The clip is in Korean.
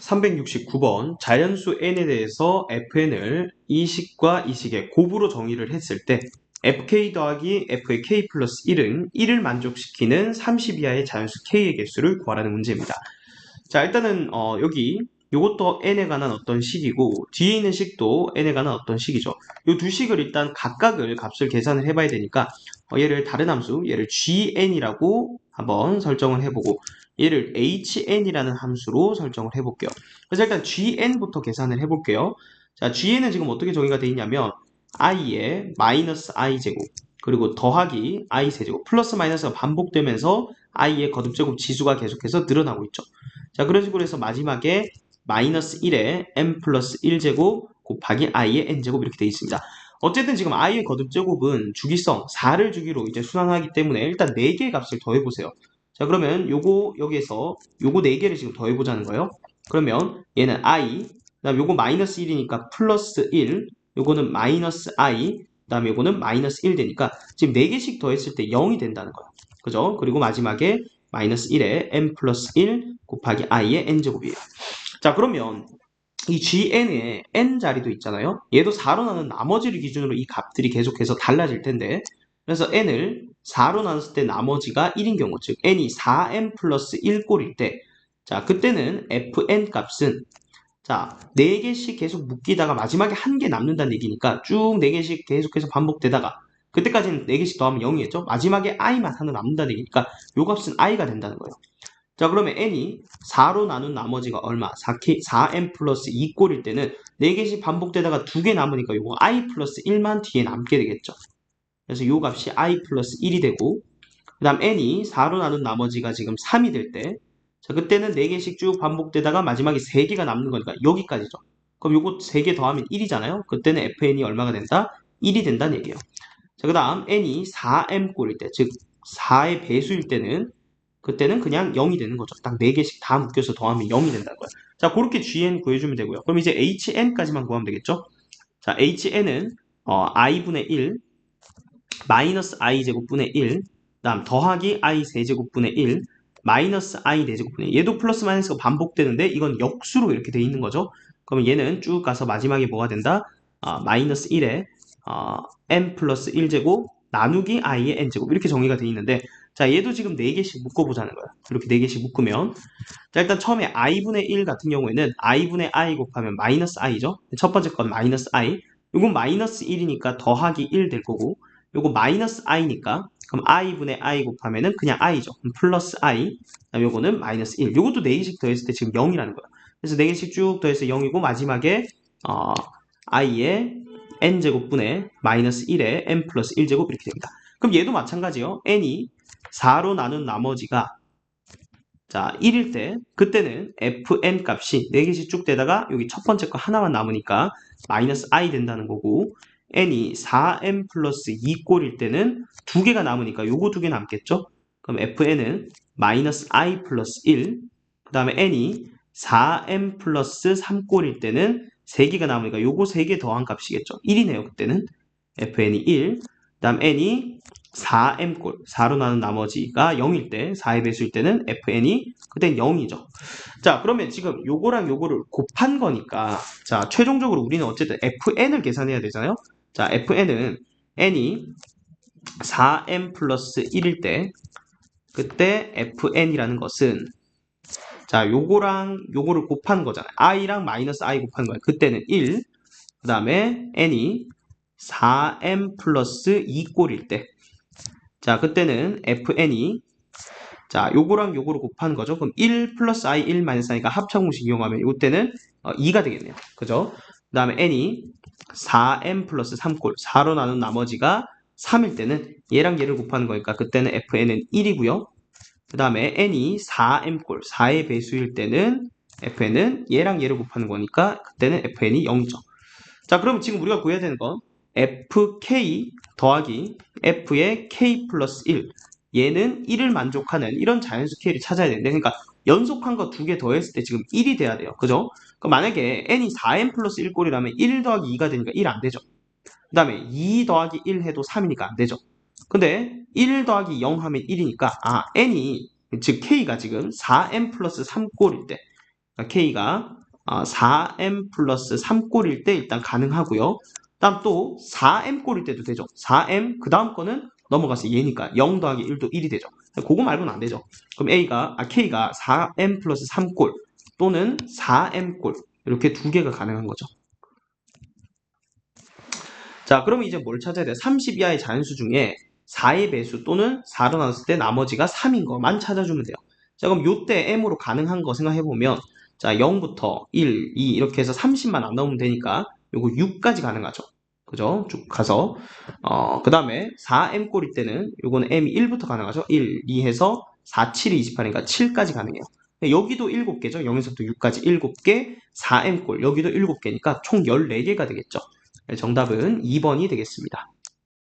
369번 자연수 n에 대해서 fn을 이 식과 이 식의 곱으로 정의를 했을 때 fk 더하기 f의 k 플러스 1은 1을 만족시키는 30 이하의 자연수 k의 개수를 구하라는 문제입니다. 자 일단은 어, 여기 이것도 n에 관한 어떤 식이고 뒤에 있는 식도 n에 관한 어떤 식이죠. 이 두 식을 일단 각각을 값을 계산을 해봐야 되니까 어, 얘를 다른 함수 얘를 gn이라고 한번 설정을 해보고 얘를 hn이라는 함수로 설정을 해볼게요. 그래서 일단 gn부터 계산을 해볼게요. 자, gn은 지금 어떻게 정의가 되어 있냐면 i에 마이너스 i 제곱 그리고 더하기 i 세제곱 플러스 마이너스가 반복되면서 i의 거듭제곱 지수가 계속해서 늘어나고 있죠. 자 그런 식으로 해서 마지막에 마이너스 1에 m 플러스 1제곱 곱하기 i의 n제곱 이렇게 되어 있습니다. 어쨌든 지금 i의 거듭제곱은 주기성 4를 주기로 이제 순항하기 때문에 일단 4개의 값을 더해보세요. 자 그러면 요거 여기에서 요거 4개를 지금 더해보자는 거예요. 그러면 얘는 i 그 다음 요거 마이너스 1이니까 플러스 1 요거는 마이너스 i 그 다음에 요거는 마이너스 1 되니까 지금 4개씩 더했을 때 0이 된다는 거예요. 그죠? 그리고 마지막에 마이너스 1에 m 플러스 1 곱하기 i의 n제곱이에요. 자 그러면 이 gn에 n 자리도 있잖아요. 얘도 4로 나눈 나머지를 기준으로 이 값들이 계속해서 달라질 텐데 그래서 n을 4로 나눴을 때 나머지가 1인 경우 즉 n이 4n 플러스 1꼴일 때 자 그때는 fn 값은 자 4개씩 계속 묶이다가 마지막에 한 개 남는다는 얘기니까 쭉 4개씩 계속해서 반복되다가 그때까지는 4개씩 더하면 0이겠죠? 마지막에 i만 하나 남는다는 얘기니까 요 값은 i가 된다는 거예요. 자 그러면 n이 4로 나눈 나머지가 얼마? 4K, 4n 플러스 2꼴일 때는 4개씩 반복되다가 2개 남으니까 요거 i 플러스 1만 뒤에 남게 되겠죠. 그래서 요 값이 i 플러스 1이 되고 그 다음 n이 4로 나눈 나머지가 지금 3이 될 때 자 그때는 4개씩 쭉 반복되다가 마지막에 3개가 남는 거니까 여기까지죠. 그럼 요거 3개 더하면 1이잖아요. 그때는 fn이 얼마가 된다? 1이 된다는 얘기예요. 자, 그 다음 n이 4m꼴일 때, 즉 4의 배수일 때는 그때는 그냥 0이 되는 거죠. 딱 4개씩 다 묶여서 더하면 0이 된다는 거예요. 자, 그렇게 gn 구해주면 되고요. 그럼 이제 hn까지만 구하면 되겠죠? 자, hn은 어, i분의 1 마이너스 i 제곱분의 1, 그 다음 더하기 i 세제곱분의 1, 마이너스 i 4제곱분의 1. 얘도 플러스 마이너스가 반복되는데 이건 역수로 이렇게 돼 있는 거죠. 그러면 얘는 쭉 가서 마지막에 뭐가 된다? 어, 마이너스 1에 어, n 플러스 1제곱 나누기 i의 n제곱 이렇게 정의가 돼 있는데 자 얘도 지금 4개씩 묶어보자는 거야. 이렇게 4개씩 묶으면 자 일단 처음에 i분의 1 같은 경우에는 i분의 i 곱하면 마이너스 i죠. 첫 번째 건 마이너스 i 이건 마이너스 1이니까 더하기 1 될 거고 요거 마이너스 i니까 그럼 i분의 i 곱하면은 그냥 i죠. 그럼 플러스 i 요거는 마이너스 1 요것도 4개씩 더했을 때 지금 0이라는 거야. 그래서 4개씩 쭉 더해서 0이고 마지막에 어, i의 n제곱분의 마이너스 1에 n 플러스 1제곱 이렇게 됩니다. 그럼 얘도 마찬가지요. n이 4로 나눈 나머지가 자 1일 때 그때는 fn 값이 4개씩 쭉 되다가 여기 첫 번째 거 하나만 남으니까 마이너스 i 된다는 거고 n이 4n 플러스 2꼴일 때는 두 개가 남으니까 요거 두 개 남겠죠? 그럼 fn은 마이너스 i 플러스 1, 그 다음에 n이 4n 플러스 3꼴일 때는 3개가 남으니까 요거 3개 더한 값이겠죠? 1이네요, 그때는. fn이 1, 그 다음 n이 4m꼴, 4로 나눈 나머지가 0일 때, 4의 배수일 때는 fn이 그땐 0이죠. 자, 그러면 지금 요거랑 요거를 곱한 거니까, 자, 최종적으로 우리는 어쨌든 fn을 계산해야 되잖아요? 자, fn은 n이 4n 플러스 1일 때 그때 fn이라는 것은 자, 요거랑 요거를 곱한 거잖아요. i랑 마이너스 i 곱한 거예요. 그때는 1, 그 다음에 n이 4n 플러스 2꼴일 때 자, 그때는 fn이 자, 요거랑 요거를 곱한 거죠. 그럼 1 플러스 i, 1 마이너스 i가 합창공식 이용하면 이때는 어, 2가 되겠네요. 그죠? 그 다음에 n이 4n 플러스 3꼴 4로 나눈 나머지가 3일 때는 얘랑 얘를 곱하는 거니까 그때는 fn은 1이고요. 그 다음에 n이 4m꼴 4의 배수일 때는 fn은 얘랑 얘를 곱하는 거니까 그때는 fn이 0이죠. 자 그럼 지금 우리가 구해야 되는 건 fk 더하기 f의 k 플러스 1 얘는 1을 만족하는 이런 자연수 k를 찾아야 되는데 그러니까 연속한 거 두 개 더했을 때 지금 1이 돼야 돼요. 그죠? 그럼 만약에 n이 4n 플러스 1꼴이라면 1 더하기 2가 되니까 1 안 되죠. 그 다음에 2 더하기 1 해도 3이니까 안 되죠. 근데 1 더하기 0 하면 1이니까 아 n이 즉 k가 지금 4n 플러스 3꼴일 때 그러니까 K가 4M 플러스 3꼴일 때 일단 가능하고요. 다음 또 4M꼴일 때도 되죠. 4M 그 다음 거는 넘어가서 얘니까 0 더하기 1도 1이 되죠. 그거 말고는 안 되죠. 그럼 A가 아 K가 4M 플러스 3꼴 또는 4M꼴 이렇게 두 개가 가능한 거죠. 자, 그러면 이제 뭘 찾아야 돼? 30 이하의 자연수 중에 4의 배수 또는 4로 나눴을 때 나머지가 3인 것만 찾아주면 돼요. 자, 그럼 요때 M으로 가능한 거 생각해보면 자, 0부터 1, 2 이렇게 해서 30만 안 나오면 되니까 요거 6까지 가능하죠. 그죠? 쭉 가서 어, 그 다음에 4M 꼴일 때는 요거는 M이 1부터 가능하죠. 1, 2 해서 4, 7이 28이니까 7까지 가능해요. 여기도 7개죠. 0에서부터 6까지 7개, 4M 꼴 여기도 7개니까 총 14개가 되겠죠. 네, 정답은 2번이 되겠습니다.